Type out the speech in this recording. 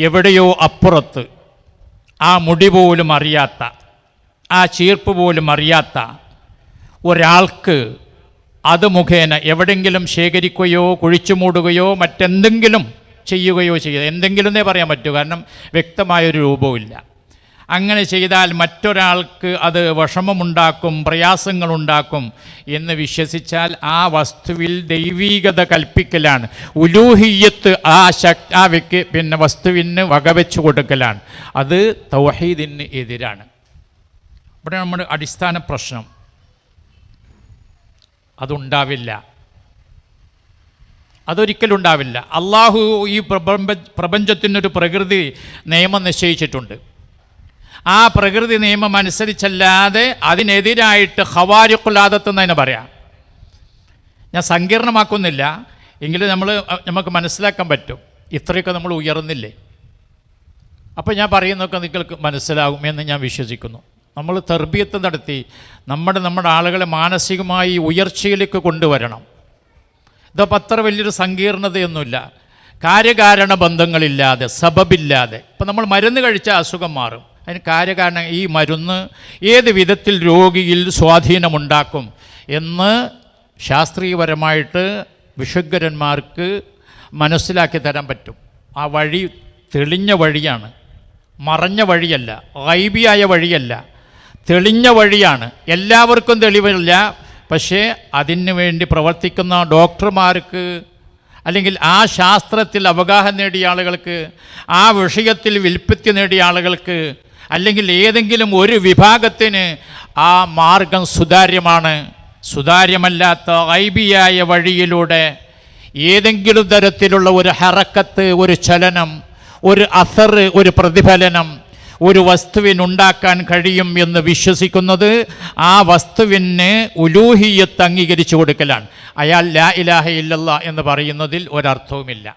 എവിടെയോ അപ്പുറത്ത്. ആ മുടി പോലും അറിയാത്ത ആ ചീർപ്പ് പോലും അറിയാത്ത ഒരാൾക്ക് അത് മുഖേന എവിടെങ്കിലും ശേഖരിക്കുകയോ കുഴിച്ചു മൂടുകയോ മറ്റെന്തെങ്കിലും ചെയ്യുകയോ ചെയ്യുക എന്തെങ്കിലും എന്നേ പറയാൻ പറ്റൂ. കാരണം വ്യക്തമായൊരു രൂപവുമില്ല. അങ്ങനെ ചെയ്താൽ മറ്റൊരാൾക്ക് അത് വിഷമമുണ്ടാക്കും പ്രയാസങ്ങളുണ്ടാക്കും എന്ന് വിശ്വസിച്ചാൽ ആ വസ്തുവിൽ ദൈവീകത കൽപ്പിക്കലാണ്. ഉലൂഹിയത്ത് ആ ശക് ആ വ്യക്തി പിന്നെ വസ്തുവിന് വകവെച്ച് കൊടുക്കലാണ്. അത് തൗഹീദിന് എതിരാണ്. ഇവിടെ നമ്മുടെ അടിസ്ഥാന പ്രശ്നം. അതുണ്ടാവില്ല. അതൊരിക്കലും ഉണ്ടാവില്ല. അള്ളാഹു ഈ പ്രപഞ്ച പ്രപഞ്ചത്തിനൊരു പ്രകൃതി നിയമം നിശ്ചയിച്ചിട്ടുണ്ട്. ആ പ്രകൃതി നിയമം അനുസരിച്ചല്ലാതെ അതിനെതിരായിട്ട് ഹവാരിക്കുലാദത്ത് എന്നതിനെ പറയാം. ഞാൻ സങ്കീർണമാക്കുന്നില്ല. എങ്കിലും നമ്മൾ നമുക്ക് മനസ്സിലാക്കാൻ പറ്റും. ഇത്രയൊക്കെ നമ്മൾ ഉയർന്നില്ലേ? അപ്പോൾ ഞാൻ പറയുന്നതൊക്കെ നിങ്ങൾക്ക് മനസ്സിലാകും എന്ന് ഞാൻ വിശ്വസിക്കുന്നു. നമ്മൾ തെർബിയത്ത് നടത്തി നമ്മുടെ നമ്മുടെ ആളുകളെ മാനസികമായി ഉയർച്ചയിലേക്ക് കൊണ്ടുവരണം. ഇതപ്പോൾ അത്ര വലിയൊരു സങ്കീർണതയൊന്നുമില്ല. കാര്യകാരണ ബന്ധങ്ങളില്ലാതെ സബബില്ലാതെ. ഇപ്പം നമ്മൾ മരുന്ന് കഴിച്ചാൽ അസുഖം മാറും. അതിന് കാര്യകാരണം ഈ മരുന്ന് ഏത് വിധത്തിൽ രോഗിയിൽ സ്വാധീനമുണ്ടാക്കും എന്ന് ശാസ്ത്രീയപരമായിട്ട് വിഷഗ്വരന്മാർക്ക് മനസ്സിലാക്കി തരാൻ പറ്റും. ആ വഴി തെളിഞ്ഞ വഴിയാണ്. മറഞ്ഞ വഴിയല്ല. ഐബിയായ വഴിയല്ല. തെളിഞ്ഞ വഴിയാണ്. എല്ലാവർക്കും തെളിവില്ല. പക്ഷേ അതിന് വേണ്ടി പ്രവർത്തിക്കുന്ന ഡോക്ടർമാർക്ക് അല്ലെങ്കിൽ ആ ശാസ്ത്രത്തിൽ അവഗാഹം നേടിയ ആളുകൾക്ക് ആ വിഷയത്തിൽ വിൽപ്പത്തി നേടിയ ആളുകൾക്ക് അല്ലെങ്കിൽ ഏതെങ്കിലും ഒരു വിഭാഗത്തിന് ആ മാർഗം സുതാര്യമാണ്. സുതാര്യമല്ലാത്ത ഐബിയായ വഴിയിലൂടെ ഏതെങ്കിലും തരത്തിലുള്ള ഒരു ഹറക്കത്ത് ഒരു ചലനം ഒരു അസർ ഒരു പ്രതിഫലനം ഒരു വസ്തുവിനുണ്ടാക്കാൻ കഴിയും എന്ന് വിശ്വസിക്കുന്നത് ആ വസ്തുവിന് ഉലൂഹിയത്ത് അംഗീകരിച്ചു കൊടുക്കലാണ്. അയാൾ ലാ ഇലാഹ ഇല്ലല്ല എന്ന് പറയുന്നതിൽ ഒരർത്ഥവുമില്ല.